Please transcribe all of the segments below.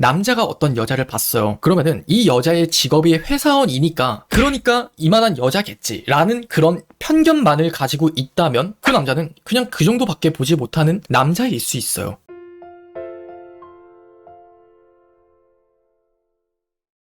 남자가 어떤 여자를 봤어요. 그러면은 이 여자의 직업이 회사원이니까 그러니까 이만한 여자겠지라는 그런 편견만을 가지고 있다면 그 남자는 그냥 그 정도밖에 보지 못하는 남자일 수 있어요.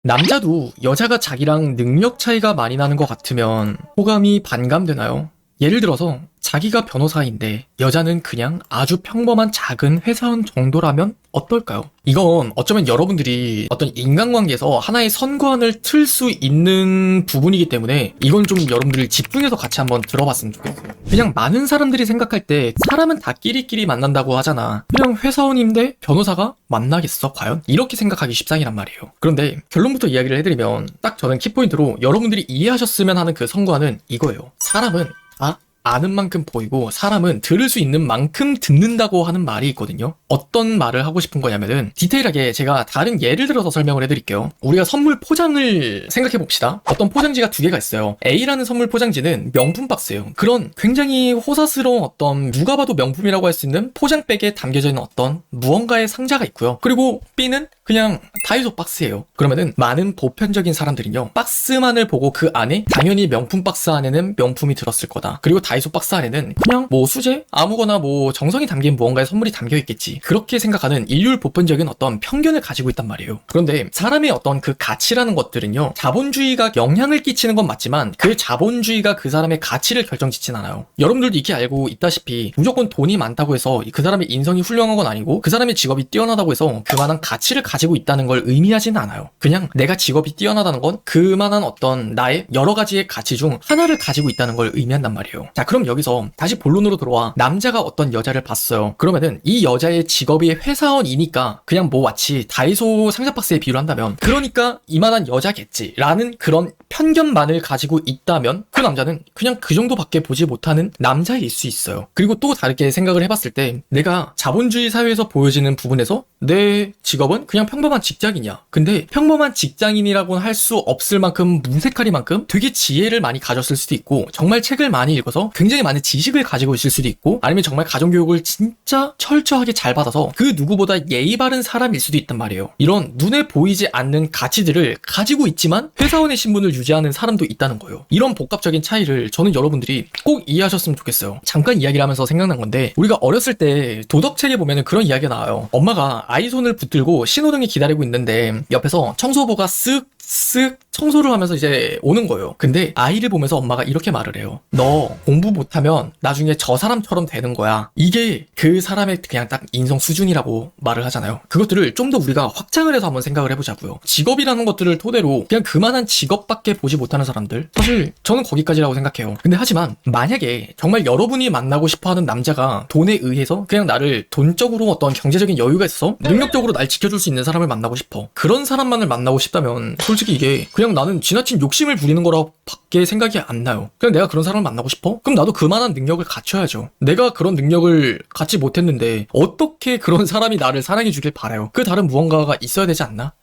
남자도 여자가 자기랑 능력 차이가 많이 나는 것 같으면 호감이 반감되나요? 예를 들어서 자기가 변호사인데 여자는 그냥 아주 평범한 작은 회사원 정도라면 어떨까요? 이건 어쩌면 여러분들이 어떤 인간관계에서 하나의 선관을 틀 수 있는 부분이기 때문에 이건 좀 여러분들이 집중해서 같이 한번 들어봤으면 좋겠어요. 그냥 많은 사람들이 생각할 때 사람은 다 끼리끼리 만난다고 하잖아. 그냥 회사원인데 변호사가 만나겠어? 과연? 이렇게 생각하기 십상이란 말이에요. 그런데 결론부터 이야기를 해드리면 딱 저는 키포인트로 여러분들이 이해하셨으면 하는 그 선관은 이거예요. 사람은 아 아는 만큼 보이고 사람은 들을 수 있는 만큼 듣는다고 하는 말이 있거든요. 어떤 말을 하고 싶은 거냐면은 디테일하게 제가 다른 예를 들어서 설명을 해드릴게요. 우리가 선물 포장을 생각해 봅시다. 어떤 포장지가 두 개가 있어요. A라는 선물 포장지는 명품 박스예요. 그런 굉장히 호사스러운 어떤 누가 봐도 명품이라고 할 수 있는 포장백에 담겨져 있는 어떤 무언가의 상자가 있고요. 그리고 B는 그냥 다이소 박스예요. 그러면은 많은 보편적인 사람들은요. 박스만을 보고 그 안에 당연히 명품 박스 안에는 명품이 들었을 거다. 그리고 다 이소 박스 안에는 그냥 뭐 수제 아무거나 뭐 정성이 담긴 무언가의 선물이 담겨 있겠지. 그렇게 생각하는 인류의 보편적인 어떤 편견을 가지고 있단 말이에요. 그런데 사람의 어떤 그 가치라는 것들은요. 자본주의가 영향을 끼치는 건 맞지만 그 자본주의가 그 사람의 가치를 결정짓진 않아요. 여러분들도 이렇게 알고 있다시피 무조건 돈이 많다고 해서 그 사람의 인성이 훌륭한 건 아니고 그 사람의 직업이 뛰어나다고 해서 그만한 가치를 가지고 있다는 걸 의미하지는 않아요. 그냥 내가 직업이 뛰어나다는 건 그만한 어떤 나의 여러 가지의 가치 중 하나를 가지고 있다는 걸 의미한단 말이에요. 자, 그럼 여기서 다시 본론으로 돌아와 남자가 어떤 여자를 봤어요. 그러면은 이 여자의 직업이 회사원이니까 그냥 뭐 마치 다이소 상자박스에 비유를 한다면 그러니까 이만한 여자겠지라는 그런 편견만을 가지고 있다면 그 남자는 그냥 그 정도밖에 보지 못하는 남자일 수 있어요. 그리고 또 다르게 생각을 해봤을 때 내가 자본주의 사회에서 보여지는 부분에서 내 직업은 그냥 평범한 직장이냐. 근데 평범한 직장인이라고는 할 수 없을 만큼 무색하리만큼 되게 지혜를 많이 가졌을 수도 있고 정말 책을 많이 읽어서 굉장히 많은 지식을 가지고 있을 수도 있고 아니면 정말 가정교육을 진짜 철저하게 잘 받아서 그 누구보다 예의 바른 사람일 수도 있단 말이에요. 이런 눈에 보이지 않는 가치들을 가지고 있지만 회사원의 신분을 유지하는 사람도 있다는 거예요. 이런 복합적인 차이를 저는 여러분들이 꼭 이해하셨으면 좋겠어요. 잠깐 이야기를 하면서 생각난 건데 우리가 어렸을 때 도덕책에 보면은 그런 이야기가 나와요. 엄마가 아이 손을 붙들고 신호등이 기다리고 있는데 옆에서 청소부가 쓱쓱 청소를 하면서 이제 오는 거예요. 근데 아이를 보면서 엄마가 이렇게 말을 해요. 너 공부 못하면 나중에 저 사람처럼 되는 거야. 이게 그 사람의 그냥 딱 인성 수준이라고 말을 하잖아요. 그것들을 좀 더 우리가 확장을 해서 한번 생각을 해보자고요. 직업이라는 것들을 토대로 그냥 그만한 직업밖에 보지 못하는 사람들. 사실 저는 거기까지라고 생각해요. 근데 하지만 만약에 정말 여러분이 만나고 싶어 하는 남자가 돈에 의해서 그냥 나를 돈적으로 어떤 경제적인 여유가 있어서 능력적으로 날 지켜줄 수 있는 사람을 만나고 싶어. 그런 사람만을 만나고 싶다면 솔직히 이게 그냥 나는 지나친 욕심을 부리는 거라 밖에 생각이 안 나요. 그냥 내가 그런 사람을 만나고 싶어? 그럼 나도 그만한 능력을 갖춰야죠. 내가 그런 능력을 갖지 못했는데 어떻게 그런 사람이 나를 사랑해 주길 바라요. 그 다른 무언가가 있어야 되지 않나?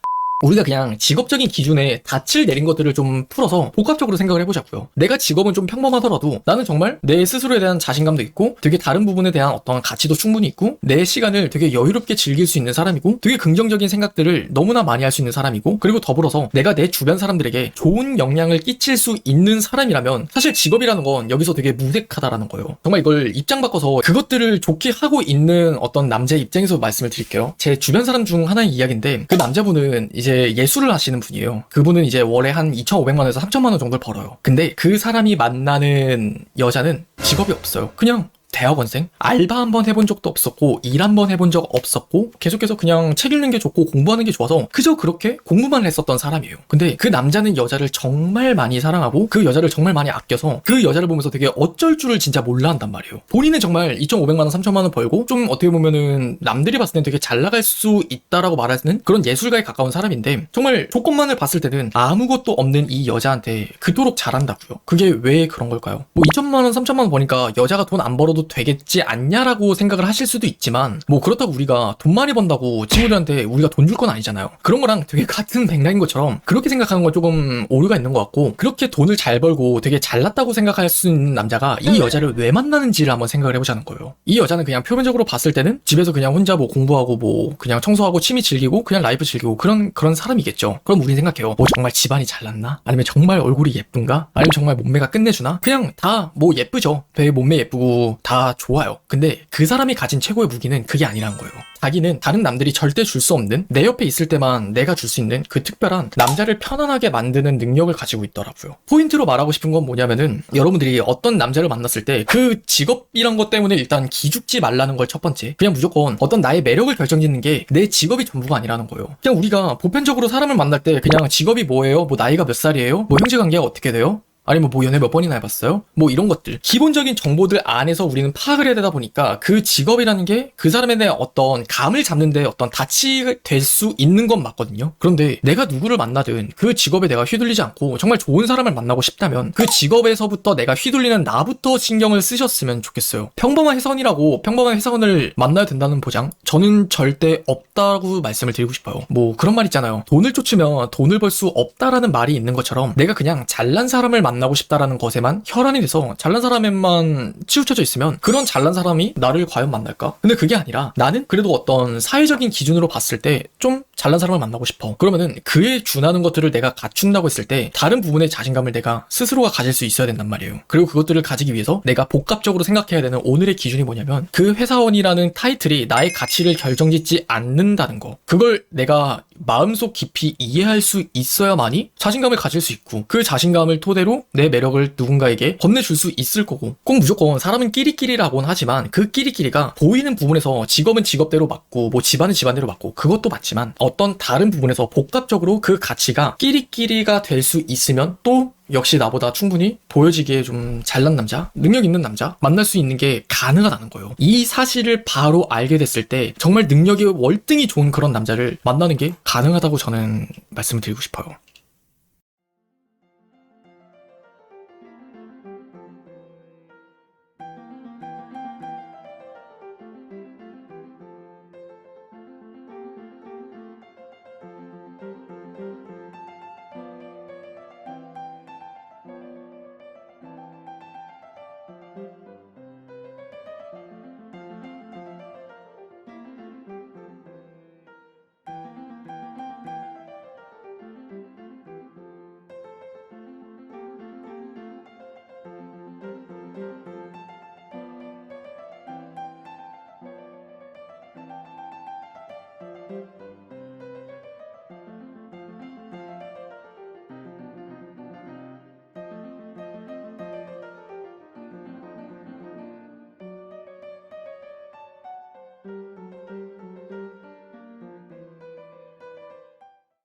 우리가 그냥 직업적인 기준에 닻을 내린 것들을 좀 풀어서 복합적으로 생각을 해보자고요. 내가 직업은 좀 평범하더라도 나는 정말 내 스스로에 대한 자신감도 있고 되게 다른 부분에 대한 어떤 가치도 충분히 있고 내 시간을 되게 여유롭게 즐길 수 있는 사람이고 되게 긍정적인 생각들을 너무나 많이 할 수 있는 사람이고 그리고 더불어서 내가 내 주변 사람들에게 좋은 영향을 끼칠 수 있는 사람이라면 사실 직업이라는 건 여기서 되게 무색하다라는 거예요. 정말 이걸 입장 바꿔서 그것들을 좋게 하고 있는 어떤 남자의 입장에서 말씀을 드릴게요. 제 주변 사람 중 하나의 이야기인데 그 남자분은 이제 예술을 하시는 분이에요. 그분은 이제 월에 한 2,500만 원에서 3천만 원 정도를 벌어요. 근데 그 사람이 만나는 여자는 직업이 없어요. 그냥 대학원생? 알바 한 번 해본 적도 없었고, 일 한 번 해본 적 없었고, 계속해서 그냥 책 읽는 게 좋고 공부하는 게 좋아서 그저 그렇게 공부만 했었던 사람이에요. 근데 그 남자는 여자를 정말 많이 사랑하고 그 여자를 정말 많이 아껴서 그 여자를 보면서 되게 어쩔 줄을 진짜 몰라 한단 말이에요. 본인은 정말 2,500만원, 3천만원 벌고 좀 어떻게 보면은 남들이 봤을 땐 되게 잘 나갈 수 있다라고 말하는 그런 예술가에 가까운 사람인데 정말 조건만을 봤을 때는 아무것도 없는 이 여자한테 그토록 잘한다고요. 그게 왜 그런 걸까요? 뭐 2천만원, 3천만원 버니까 여자가 돈 안 벌어도 정도 되겠지 않냐라고 생각을 하실 수도 있지만 뭐 그렇다고 우리가 돈 많이 번다고 친구들한테 우리가 돈 줄 건 아니잖아요. 그런 거랑 되게 같은 맥락인 것처럼 그렇게 생각하는 건 조금 오류가 있는 것 같고 그렇게 돈을 잘 벌고 되게 잘났다고 생각할 수 있는 남자가 이 여자를 왜 만나는지를 한번 생각을 해보자는 거예요. 이 여자는 그냥 표면적으로 봤을 때는 집에서 그냥 혼자 뭐 공부하고 뭐 그냥 청소하고 취미 즐기고 그냥 라이프 즐기고 그런 그런 사람이겠죠. 그럼 우리는 생각해요. 뭐 정말 집안이 잘났나? 아니면 정말 얼굴이 예쁜가? 아니면 정말 몸매가 끝내주나? 그냥 다 뭐 예쁘죠. 되게 몸매 예쁘고 다 좋아요. 근데 그 사람이 가진 최고의 무기는 그게 아니라는 거예요. 자기는 다른 남들이 절대 줄 수 없는 내 옆에 있을 때만 내가 줄 수 있는 그 특별한 남자를 편안하게 만드는 능력을 가지고 있더라고요. 포인트로 말하고 싶은 건 뭐냐면은 여러분들이 어떤 남자를 만났을 때 그 직업이란 것 때문에 일단 기죽지 말라는 걸 첫 번째. 그냥 무조건 어떤 나의 매력을 결정짓는 게 내 직업이 전부가 아니라는 거예요. 그냥 우리가 보편적으로 사람을 만날 때 그냥 직업이 뭐예요? 뭐 나이가 몇 살이에요? 뭐 형제 관계가 어떻게 돼요? 아니면 뭐 연애 몇 번이나 해봤어요? 뭐 이런 것들. 기본적인 정보들 안에서 우리는 파악을 해야 되다 보니까 그 직업이라는 게 그 사람에 대한 어떤 감을 잡는데 어떤 다치 될수 있는 건 맞거든요. 그런데 내가 누구를 만나든 그 직업에 내가 휘둘리지 않고 정말 좋은 사람을 만나고 싶다면 그 직업에서부터 내가 휘둘리는 나부터 신경을 쓰셨으면 좋겠어요. 평범한 회사원이라고 평범한 회사원을 만나야 된다는 보장? 저는 절대 없다고 말씀을 드리고 싶어요. 뭐 그런 말 있잖아요. 돈을 쫓으면 돈을 벌 수 없다라는 말이 있는 것처럼 내가 그냥 잘난 사람을 만나고 싶다라는 것에만 혈안이 돼서 잘난 사람에만 치우쳐져 있으면 그런 잘난 사람이 나를 과연 만날까? 근데 그게 아니라 나는 그래도 어떤 사회적인 기준으로 봤을 때 좀 잘난 사람을 만나고 싶어. 그러면은 그에 준하는 것들을 내가 갖춘다고 했을 때 다른 부분의 자신감을 내가 스스로가 가질 수 있어야 된단 말이에요. 그리고 그것들을 가지기 위해서 내가 복합적으로 생각해야 되는 오늘의 기준이 뭐냐면 그 회사원이라는 타이틀이 나의 가치를 결정짓지 않는다는 거. 그걸 내가 마음속 깊이 이해할 수 있어야만이 자신감을 가질 수 있고 그 자신감을 토대로 내 매력을 누군가에게 건네줄 수 있을 거고 꼭 무조건 사람은 끼리끼리라고는 하지만 그 끼리끼리가 보이는 부분에서 직업은 직업대로 맞고 뭐 집안은 집안대로 맞고 그것도 맞지만 어떤 다른 부분에서 복합적으로 그 가치가 끼리끼리가 될 수 있으면 또 역시 나보다 충분히 보여지기에 좀 잘난 남자, 능력 있는 남자 만날 수 있는 게 가능하다는 거예요. 이 사실을 바로 알게 됐을 때 정말 능력이 월등히 좋은 그런 남자를 만나는 게 가능하다고 저는 말씀을 드리고 싶어요.